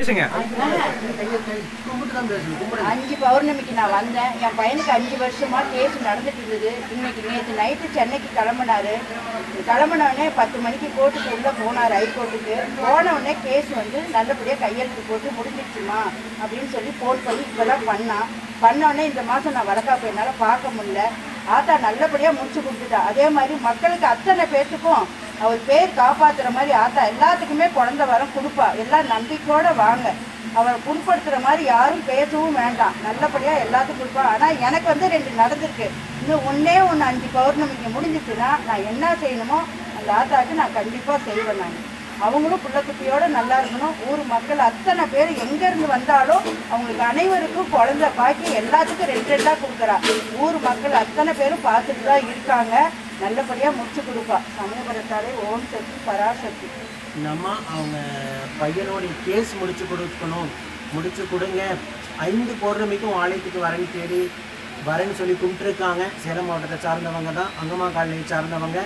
பேசுங்க. அஞ்சு பௌர்ணமிக்கு நான் வந்தேன். என் பையனுக்கு அஞ்சு வருஷமா கேஸ் நடந்துட்டு இருந்தது இன்னைக்கு நேற்று நைட்டு சென்னைக்கு கிளம்புனாரு. கிளம்பினோடனே பத்து மணிக்கு கோர்ட்டுக்கு உள்ள போனார் ஹைகோர்ட்டுக்கு போனவுடனே கேஸ் வந்து நல்லபடியாக கையெழுத்து போட்டு முடிஞ்சிடுச்சுமா அப்படின்னு சொல்லி ஃபோன் பண்ணி இப்போதான் பண்ணான். பண்ண இந்த மாதம் நான் வழக்கா என்னால் பார்க்க முடியல. ஆத்தா நல்லபடியாக முடிச்சு கொடுத்துட்டா. அதே மாதிரி மக்களுக்கு அத்தனை பேர்த்துக்கும் அவர் பேர் காப்பாற்றுற மாதிரி ஆத்தா எல்லாத்துக்குமே குழந்த வரம் கொடுப்பா. எல்லாம் நம்பிக்கையோட வாங்க. அவரை புண்படுத்துகிற மாதிரி யாரும் பேசவும் வேண்டாம். நல்லபடியாக எல்லாத்துக்கும் கொடுப்பா. ஆனால் எனக்கு வந்து ரெண்டு நடந்திருக்கு. இன்னும் ஒன்றே ஒன்று அஞ்சு பௌர்ணமிக்கு முடிஞ்சிச்சுன்னா நான் என்ன செய்யணுமோ அந்த ஆத்தாவுக்கு நான் கண்டிப்பாக செய்வேன் நான். அவங்களும் குட்டியோடு குட்டியோட நல்லா இருக்கணும். ஊர் மக்கள் அத்தனை பேர் எங்கேருந்து வந்தாலும் அவங்களுக்கு அனைவருக்கும் குழந்தை பாக்கி எல்லாத்துக்கும் ரெண்டு ரெண்டாக கொடுக்குறா. ஊர் மக்கள் அத்தனை பேரும் பார்த்துட்டு தான் இருக்காங்க. நல்லபடியா முடிச்சு கொடுப்பா. சமயபுரத்தாலே ஓம் சக்தி பராசக்தி. இந்த அம்மா அவங்க பையனோடைய கேஸ் முடிச்சு கொடுக்கணும். முடிச்சு கொடுங்க. ஐந்து பௌர்ணமிக்கும் ஆலயத்துக்கு வரேன்னு தேடி வரேன்னு சொல்லி கும்பிட்டுருக்காங்க. சேலம் மாவட்டத்தை சார்ந்தவங்க தான். அங்கம்மா காலனியை சார்ந்தவங்க.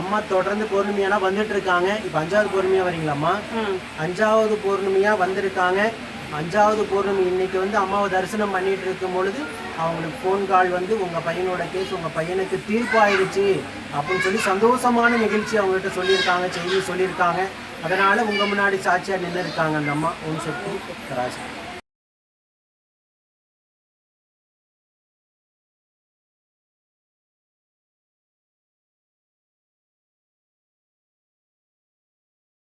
அம்மா தொடர்ந்து பௌர்ணமியெல்லாம் வந்துட்டு இருக்காங்க இப்போ அஞ்சாவது பௌர்ணமியா வரீங்களாம்மா? அஞ்சாவது பௌர்ணமியா வந்திருக்காங்க. அஞ்சாவது பௌர்ணமி இன்னைக்கு வந்து அம்மாவை தரிசனம் பண்ணிட்டு இருக்கும் பொழுது அவங்களுக்கு ஃபோன் கால் வந்து உங்கள் பையனோட கேஸ் உங்கள் பையனுக்கு தீர்ப்பாயிடுச்சு அப்படின்னு சொல்லி சந்தோஷமான நிகழ்ச்சி அவங்ககிட்ட சொல்லியிருக்காங்க செய்தி சொல்லியிருக்காங்க. அதனால உங்கள் முன்னாடி சாட்சியாக நின்று இருக்காங்க அந்த அம்மா. ஓம் சக்தி. ராஜா.